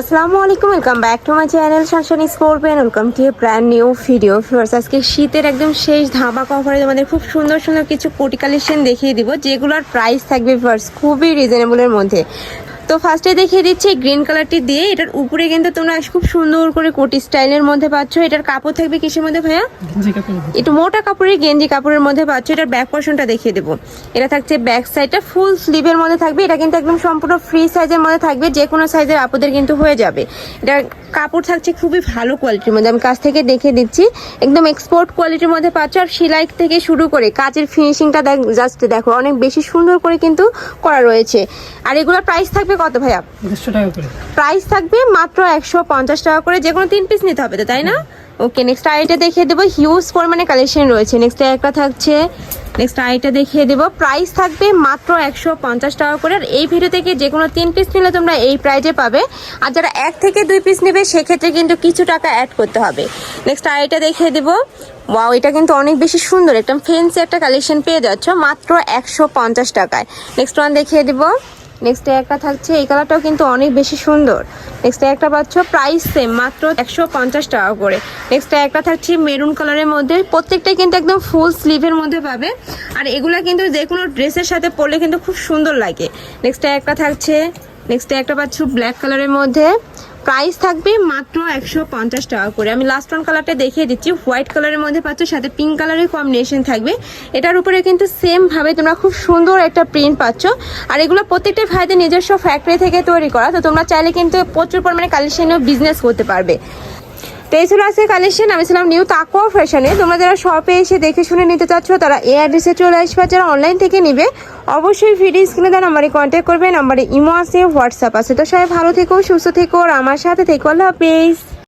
আসসালামু আলাইকুম welcome back to my channel শানশান স্পোর্টবেন welcome to a brand new video ফিওর্স আজকে শীতের একদম শেষ ধাবা কভারে তোমাদের খুব সুন্দর সুন্দর কিছু কোটি কালেকশন দেখিয়ে দিব, যেগুলোর প্রাইস থাকবে ফিওর্স খুবই রিজনেবলের মধ্যে। তো ফার্স্টে দেখিয়ে দিচ্ছি গ্রিন কালারটি দিয়ে। এটার উপরে কিন্তু তোমরা খুব সুন্দর করে কোটি স্টাইলের মধ্যে পাচ্ছ। এটার কাপড় থাকবে কিসের মধ্যে ভাইয়া? একটু মোটা কাপড়ের গেঞ্জি কাপড়ের মধ্যে পাচ্ছ। এটার ব্যাক পোর্শনটা দেখিয়ে দেবো। এটা থাকছে ব্যাক সাইডটা ফুল স্লিভের মধ্যে থাকবে। এটা কিন্তু একদম সম্পূর্ণ ফ্রি সাইজের মধ্যে থাকবে। যে কোনো সাইজের আপুদের কিন্তু হয়ে যাবে। এটার কাপড় থাকছে খুবই ভালো কোয়ালিটির মধ্যে। আমি কাছ থেকে দেখে দিচ্ছি। একদম এক্সপোর্ট কোয়ালিটির মধ্যে পাচ্ছ। আর সেলাই থেকে শুরু করে কাজের ফিনিশিংটা দেখ জাস্ট দেখো অনেক বেশি সুন্দর করে কিন্তু করা রয়েছে। আর এগুলোর প্রাইস থাকবে কত ভাইয়া? দেড়শো টাকা করে। প্রাইস থাকবে মাত্র একশো পঞ্চাশ টাকা করে যে কোনো তিন পিস নিতে হবে তো তাই না? ওকে নেক্সট আইটা দেখিয়ে দেবো। হিউজ পরিমাণে কালেকশন রয়েছে। নেক্সট একটা থাকছে। নেক্সট আইটা দেখিয়ে দেবো। প্রাইস থাকবে মাত্র একশো পঞ্চাশ টাকা করে। আর এই ভিডিও থেকে যে কোনো তিন পিস নিলে তোমরা এই প্রাইজে পাবে। আর যারা এক থেকে দুই পিস নেবে সেক্ষেত্রে কিন্তু কিছু টাকা অ্যাড করতে হবে। নেক্সট আইটা দেখিয়ে দেবো। ওয়াও এটা কিন্তু অনেক বেশি সুন্দর। একদম ফেন্সি একটা কালেকশন পেয়ে যাচ্ছ মাত্র একশো পঞ্চাশ টাকায়। নেক্সট ওয়ান দেখিয়ে দেবো। নেক্সট একটা থাকছে, এই কালারটাও কিন্তু অনেক বেশি সুন্দর। নেক্সট একটা পাচ্ছ প্রাইস সেম মাত্র একশো পঞ্চাশ টাকা করে। নেক্সট একটা থাকছে মেরুন কালারের মধ্যে প্রত্যেকটাই কিন্তু একদম ফুল স্লিভের মধ্যে পাবে। আর এগুলা কিন্তু যে কোনো ড্রেসের সাথে পরলে কিন্তু খুব সুন্দর লাগে। নেক্সট একটা থাকছে নেক্সট একটা পাচ্ছ ব্ল্যাক কালারের মধ্যে। প্রাইস থাকবে মাত্র একশো পঞ্চাশ টাকা করে। আমি লাস্ট ওয়ান কালারটা দেখিয়ে দিচ্ছি। হোয়াইট কালারের মধ্যে পাচ্ছ, সাথে পিঙ্ক কালারের কম্বিনেশন থাকবে। এটার উপরে কিন্তু সেমভাবে তোমরা খুব সুন্দর একটা প্রিন্ট পাচ্ছ। আর এগুলো প্রত্যেকটা ভাইদের নিজস্ব ফ্যাক্টরি থেকে তৈরি করা। তো তোমরা চাইলে কিন্তু প্রচুর পরিমাণে কালেকশনেও বিজনেস করতে পারবে। তো এই ছিল আজকে কালেকশন আমি ছিলাম নিউ তাকুয়া ফ্যাশনে তোমরা যারা শপে এসে দেখে শুনে নিতে চাচ্ছ, তারা এই অ্যাড্রেসে চলে আসবে। যারা অনলাইন থেকে নিবে, অবশ্যই ভিডিও স্ক্রিনে দেওয়া নাম্বারে কন্ট্যাক্ট করবে। নাম্বারে ইমো আছে হোয়াটসঅ্যাপ আছে। তো সবাই ভালো থেকো, সুস্থ থেকো, আর আমার সাথে থেকো। আল্লাহ হাফেজ।